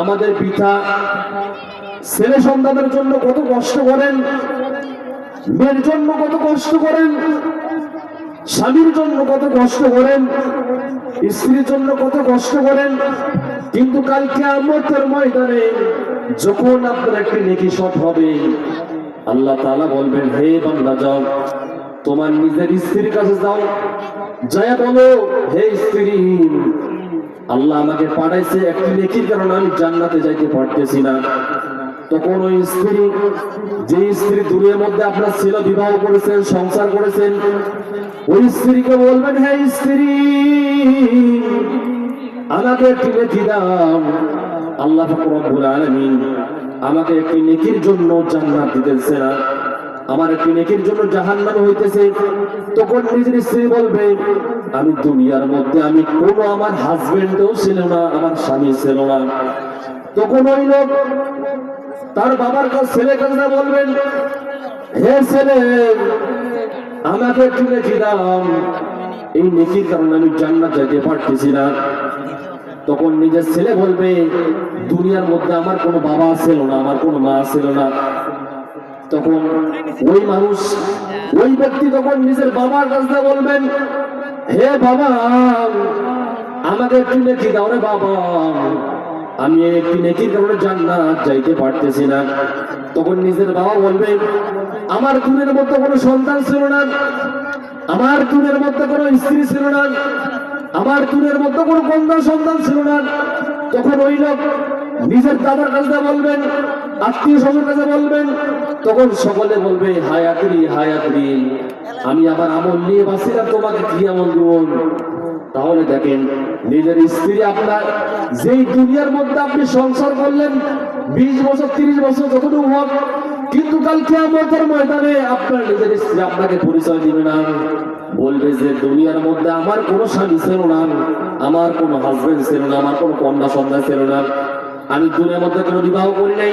আমাদের পিতা ছেলে সন্তানের জন্য কত কষ্ট করেন, মেয়ের জন্য কত কষ্ট করেন, স্বামীর জন্য কত কষ্ট করেন, স্ত্রীর জন্য কত কষ্ট করেন। কিন্তু কালকে আমতের ময়দানে যখন আপনার একটি নেকি শট হবে, আল্লাহ তাআলা বলবেন, হে বান্দা, যাও, তোমার নিজের স্ত্রীর কাছে যাও। জয়া বলো, হে স্ত্রী আল্লাহ আমাকে পাঠাইছে একটি নেকির কারণে আমি জান্নাতে যাইতে পারতেছি না। তখন ওই স্ত্রী যে স্ত্রী দূরের মধ্যে আপনার ছিল, বিবাহ করেছেন, সংসার করেছেন, ওই স্ত্রীকে বলবেন হ্যাঁ স্ত্রী, আমাকে একটি নেকি দাও। আল্লাহ আমাকে একটি নেকির জন্য জান্নাত দিতেছে না আমার একটি নেকির জন্য জাহান্নাম হইতেছে। তখন নিজের স্ত্রী বলবে, আমি দুনিয়ার মধ্যে আমি কোনো আমার হাজবেন্ডও ছিল না, আমার স্বামী ছিল না। তখন ওই লোক তার বাবার ছেলে কাছে বলবেন, হে ছেলে, আমাকে একটু নেকি এই নেকির কারণে আমি জান্নাত যেতে পারতেছি না। তখন নিজের ছেলে বলবে, দুনিয়ার মধ্যে আমার কোনো বাবা ছিল না, আমার কোনো মা ছিল না। তখন ওই মানুষ, ওই ব্যক্তি তখন নিজের বাবার কাছে বলবেন, হে বাবা আমাকে একটু নেকি দাও রে বাবা। আমি একটি নেকির কারণে জান্নাত যাইতে পারতেছি না। তখন নিজের বাবা বলবে আমার দুনের মধ্যে কোনো সন্তান ছিল না, আমার দুনের মধ্যে কোনো স্ত্রী ছিল না, আমার দুনের মধ্যে কোনো কন্যা সন্তান ছিল না। তখন ওই লোক নিজের দাদার কাছে বলবেন আত্মীয় স্বজন কাছে বলবেন, তখন সকলে বলবে, হায়াতরি হায়াতরি। আমি আমার আমল নিয়ে বাঁচিলাম তোমাকে কি আমল দেবো তাহলে দেখেন, নিজের স্ত্রী আপনার, যেই দুনিয়ার মধ্যে আপনি সংসার করলেন, বিশ বছর, তিরিশ বছর যতটুকু হোক, কিন্তু কালকে আমাদের ময়দানে আপনার নিজের স্ত্রী আপনাকে পরিচয় দিবে না। বলবে যে, দুনিয়ার মধ্যে আমার কোনো স্বামী ছিল না, আমার কোনো হাজবেন্ড ছিল না, আমার কোনো কন্যা সন্ধ্যা ছিল না। আমি দুনিয়ার মধ্যে কোনো বিবাহ করি নাই।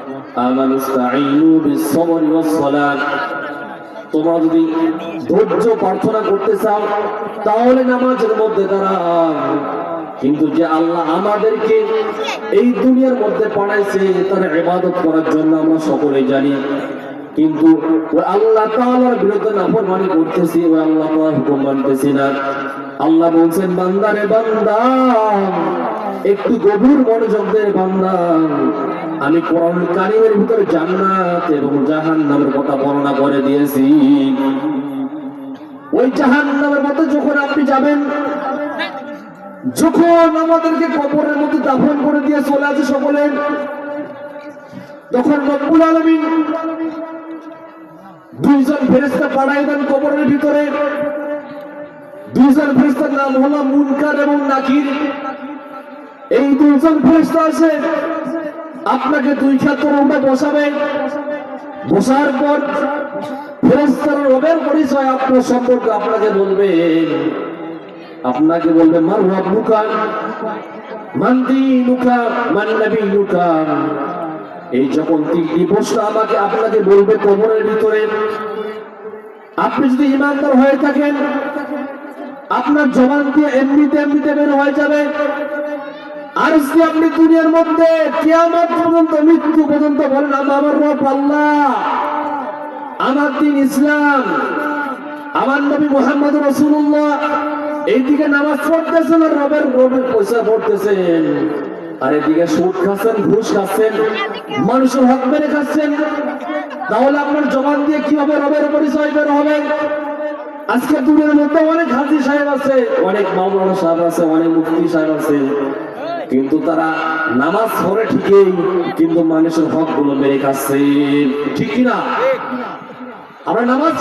তোমরা যদি ধৈর্য প্রার্থনা করতে চাও, তাহলে নামাজের মধ্যে দাঁড়াও। কিন্তু যে আল্লাহ আমাদেরকে এই দুনিয়ার মধ্যে পাঠাইছে, তার ইবাদত করার জন্য আমরা সকলেই জানি। কিন্তু আল্লাহ তাআলার বিরুদ্ধে নাফরমানি করতেছি, ওই আল্লাহ তাআলার হুকুম মানতেছি না। আল্লাহ বলছেন বান্দারে বান্দা, একটু গভীর মনোযোগ দে বান্দা আমি কোরআন কারিমের ভিতরে জান্নাত এবং জাহান্নামের কথা বর্ণনা করে দিয়েছি। ওই জাহান্নামের মধ্যে যখন আপনি যাবেন, যখন আমাদেরকে কবরের মধ্যে দাফন করে দিয়ে চলে আছে সকলে, তখন রব্বুল আলামিন দুইজন ফেরেশতা পাঠাই দেন কবরের ভিতরে। দুইজন ফেরেশতার নাম হলো মুনকার এবং নাকির। এই দুইজন ফেরেশতা আছে আপনাকে দুই ছাত্র উঠে বসাবে। বসার পর ফেরেশতার রবের পরিচয় আপনার সম্পর্কে আপনাকে বলবে। আপনাকে বলবে, মার রব্বুকা, মান দীনুকা, মান নবিয়ুকা এই যখন তিনটি প্রশ্ন আমাকে আপনাকে বলবে কোমরের ভিতরে, আপনি যদি ইমানদার হয়ে থাকেন, আপনার জবান দিয়ে এমনিতে এমনিতে বের হয়ে যাবে। যদি আপনি দুনিয়ার মধ্যে কিয়ামত পর্যন্ত, মৃত্যু পর্যন্ত বলেন আমার রব আল্লাহ, আমার দিন ইসলাম, আমার নবী মোহাম্মদ রসুল্লাহ এইদিকে নামাজ পড়তেছেন আর রবের রবের পয়সা পড়তেছেন। আর এদিকে সুদ খাচ্ছেন, ঘুষ খাচ্ছেন, মানুষের হক মেরে খাচ্ছেন। তাহলে আপনার জবান দিয়ে কীভাবে রবের পরিচয় বের হবে। আজকে দূরের মধ্যে অনেক হাজি সাহেব আছে, অনেক মামলানা সাহেব আছে, অনেক মুফতি সাহেব আছে। কিন্তু তারা নামাজ পড়ে ঠিকই, কিন্তু মানুষের হকগুলো মেরে খাচ্ছে। ঠিক কিনা? আমরা নামাজ